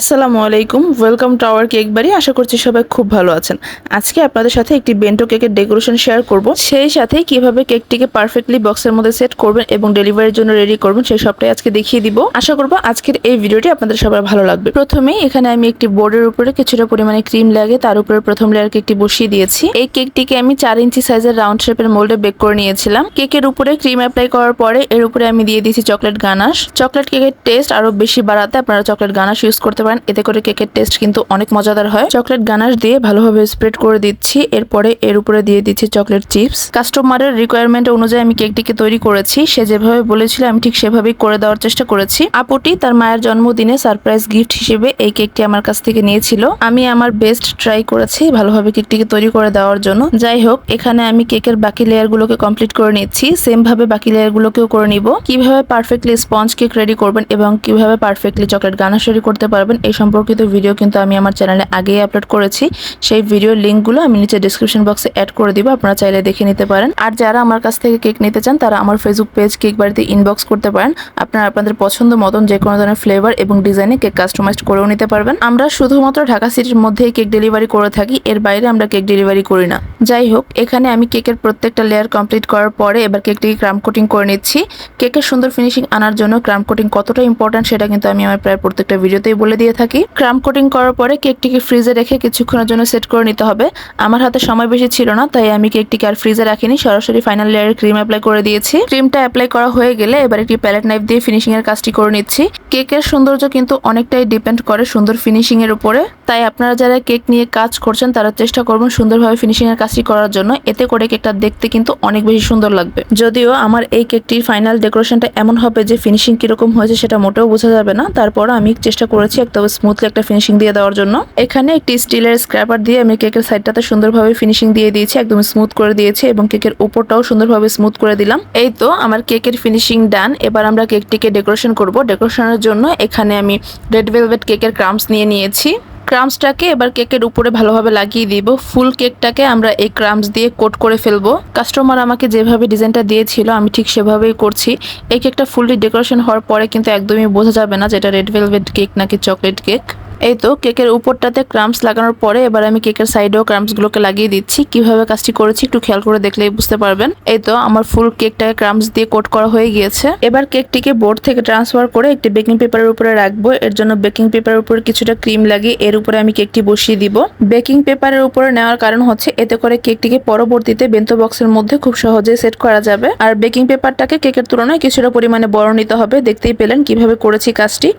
আসসালামু আলাইকুম welcome to our cake বাড়ি। আশা করছি সবাই খুব ভালো আছেন। আজকে আপনাদের সাথে একটি বেন্টো কেকের ডেকোরেশন শেয়ার করব। সেই সাথে কীভাবে কেকটিকে পারফেক্টলি বক্সের মধ্যে সেট করবেন এবং ডেলিভারির জন্য রেডি করবেন, সেই সবটাই আজকে দেখিয়ে দিব। আশা করব আজকের এই ভিডিওটি আপনাদের সবার ভালো লাগবে। প্রথমেই এখানে আমি একটি বোর্ডের উপরে কিছুটা পরিমাণে ক্রিম লাগে তার উপরে প্রথম লেয়ার কেকটি বসিয়ে দিয়েছি। এই কেকটিকে আমি চার ইঞ্চি সাইজের রাউন্ড শেপের মোল্ডে বেক করে নিয়েছিলাম। কেকের উপরে ক্রিম অ্যাপ্লাই করার পরে এর উপরে আমি দিয়ে দিয়েছি চকলেট গানাশ। চকলেট কেকের টেস্ট আরও বেশি বাড়াতে আপনারা চকলেট গানাশ ইউজ করতে পারেন। এতে করে কেকের টেস্ট কিন্তু অনেক মজাদার হয়। চকলেট গানাশ দিয়ে ভালোভাবে স্প্রেড করে দিচ্ছি। এরপরে এর উপরে দিয়ে দিচ্ছি চকলেট চিপস। কাস্টমারের রিকোয়ারমেন্ট অনুযায়ী আমি কেকটিকে তৈরি করেছি। সে যেভাবে বলেছিল, আমি ঠিক সেভাবেই করে দেওয়ার চেষ্টা করেছি। আপুটি তার মায়ের জন্মদিনে সারপ্রাইজ গিফট হিসেবে এই কেকটি আমার কাছ থেকে নিয়েছিল। আমি আমার বেস্ট ট্রাই করেছি ভালোভাবে কেকটিকে তৈরি করে দেওয়ার জন্য। যাই হোক, এখানে আমি কেকের বাকি লেয়ার গুলোকে কমপ্লিট করে নিচ্ছি। সেম ভাবে বাকি লেয়ার গুলোকেও করে নিব। কীভাবে পারফেক্টলি স্পঞ্জ কেক রেডি করবেন এবং কীভাবে পারফেক্টলি চকলেট গানাশ রেডি করতে পারবেন এই সম্পর্কিত ভিডিও কিন্তু আমি আমার চ্যানেলে আগেই আপলোড করেছি। সেই ভিডিওর লিঙ্কগুলো আমি নিচে ডিসক্রিপশন বক্সে অ্যাড করে দিব, আপনারা চাইলে দেখে নিতে পারেন। আর যারা আমার কাছ থেকে কেক নিতে চান, তারা আমার ফেসবুক পেজ কেক বাড়িতে ইনবক্স করতে পারেন। আপনারা আপনাদের পছন্দ মতন যে কোনো ধরনের ফ্লেভার এবং ডিজাইনে কেক কাস্টমাইজ করেও নিতে পারবেন। আমরা শুধুমাত্র ঢাকা সিটির মধ্যেই কেক ডেলিভারি করে থাকি, এর বাইরে আমরা কেক ডেলিভারি করি না। যাই হোক, এখানে আমি কেকের প্রত্যেকটা লেয়ার কমপ্লিট করার পরে এবার কেকটিকে ক্রাম কোটিং করে নিচ্ছি। কেকের সুন্দর ফিনিশিং আনার জন্য ক্রাম কোটিং কতটা ইম্পর্ট্যান্ট সেটা কিন্তু আমি আমার প্রায় প্রত্যেকটা ভিডিওতেই বলে দিয়ে থাকি। ক্রাম কোটিং করার পরে কেকটিকে ফ্রিজে রেখে কিছুক্ষণের জন্য সেট করে নিতে হবে। আমার হাতে সময় বেশি ছিল না, তাই আমি কেকটিকে আর ফ্রিজে রাখিনি। সরাসরি ফাইনাল লেয়ারের ক্রিম অ্যাপ্লাই করে দিয়েছি। ক্রিমটা অ্যাপ্লাই করা হয়ে গেলে এবার একটি প্যালেট নাইফ দিয়ে ফিনিশিং এর কাজটি করে নিচ্ছি। কেকের সৌন্দর্য কিন্তু অনেকটাই ডিপেন্ড করে সুন্দর ফিনিশিং এর উপরে। তাই আপনারা যারা কেক নিয়ে কাজ করছেন, তারা চেষ্টা করবেন সুন্দরভাবে ফিনিশিং এর কাজটি করার জন্য। এতে করে কেকটা দেখতে কিন্তু অনেক বেশি সুন্দর লাগবে। যদিও আমার এই কেকটির ফাইনাল ডেকোরেশনটা এমন হবে যে ফিনিশিং কীরকম হয়েছে সেটা মোটেও বোঝা যাবে না। তারপর আমি চেষ্টা করেছি একদম স্মুথলি একটা ফিনিশিং দিয়ে দেওয়ার জন্য। এখানে একটি স্টিলের স্ক্র্যাপার দিয়ে আমি কেকের সাইডটাতে সুন্দরভাবে ফিনিশিং দিয়ে দিয়েছি, একদম স্মুথ করে দিয়েছি এবং কেকের উপরটাও সুন্দরভাবে স্মুথ করে দিলাম। এই তো আমার কেকের ফিনিশিং ডান এবার আমরা কেকটিকে ডেকোরেশন করব। ডেকোরেশনের জন্য এখানে আমি রেড ভেলভেট কেকের ক্রাম্পস নিয়ে নিয়েছি। ক্রামসটাকে এবার কেকের উপরে ভালোভাবে লাগিয়ে দিব। ফুল কেকটাকে আমরা এই ক্রামস দিয়ে কোট করে ফেলব। কাস্টমার আমাকে যেভাবে ডিজাইনটা দিয়েছিল, আমি ঠিক সেভাবেই করছি। এই কেকটা ফুললি ডেকোরেশন হওয়ার পরে কিন্তু একদমই বোঝা যাবে না যেটা রেড ভেলভেট কেক নাকি চকলেট কেক। এই তো কেকের উপরটাতে ক্রামস লাগানোর পরে এবার আমি কেকের সাইডেও ক্রামসগুলোকে লাগিয়ে দিচ্ছি। কীভাবে কাজটি করেছি একটু খেয়াল করে দেখলেই বুঝতে পারবেন। এই তো আমার ফুল কেকটাকে ক্রামস দিয়ে কোট করা হয়ে গিয়েছে। এবার কেকটিকে বোর্ড থেকে ট্রান্সফার করে একটি বেকিং পেপারের উপরে রাখব। এর জন্য বেকিং পেপারের উপরে কিছুটা ক্রিম লাগিয়ে এর উপরে আমি কেকটি বসিয়ে দিব। বেকিং পেপারের উপরে নেওয়ার কারণ হচ্ছে এতে করে কেকটিকে পরবর্তীতে বেন্তো বক্সের মধ্যে খুব সহজে সেট করা যাবে। আর বেকিং পেপারটাকে কেকের তুলনায় কিছুটা পরিমাণে বড় নিতে হবে। দেখতেই পেলেন কীভাবে করেছি কাজটি।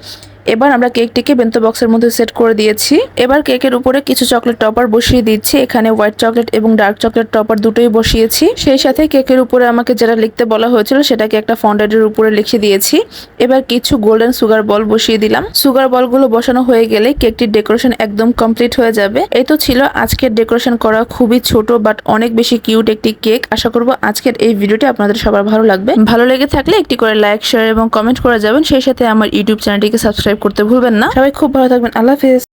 এবার আমরা কেকটিকে বেন্তো বক্সের মধ্যে সেট করে দিয়েছি। এবার কেকের উপরে কিছু চকলেট টপার বসিয়ে দিচ্ছি। এখানে হোয়াইট চকলেট এবং ডার্ক চকলেট টপার দুটোই বসিয়েছি। সেই সাথে কেকের উপরে আমাকে যেটা লিখতে বলা হয়েছিল সেটাকে একটা ফন্ডেডের উপরে লিখে দিয়েছি। এবার কিছু গোল্ডেন সুগার বল বসিয়ে দিলাম। সুগার বলগুলো বসানো হয়ে গেলে কেকটির ডেকোরেশন একদম কমপ্লিট হয়ে যাবে। এই তো ছিল আজকের ডেকোরেশন করা খুবই ছোট বাট অনেক বেশি কিউট একটি কেক। আশা করব আজকের এই ভিডিওটি আপনাদের সবার ভালো লাগবে। ভালো লেগে থাকলে একটি করে লাইক শেয়ার এবং কমেন্ট করে যাবেন। সেই সাথে আমার ইউটিউব চ্যানেলটিকে সাবস্ক্রাইব করতে ভুলবেন না। সবাই খুব ভালো থাকবেন। আল্লাহ হাফেজ।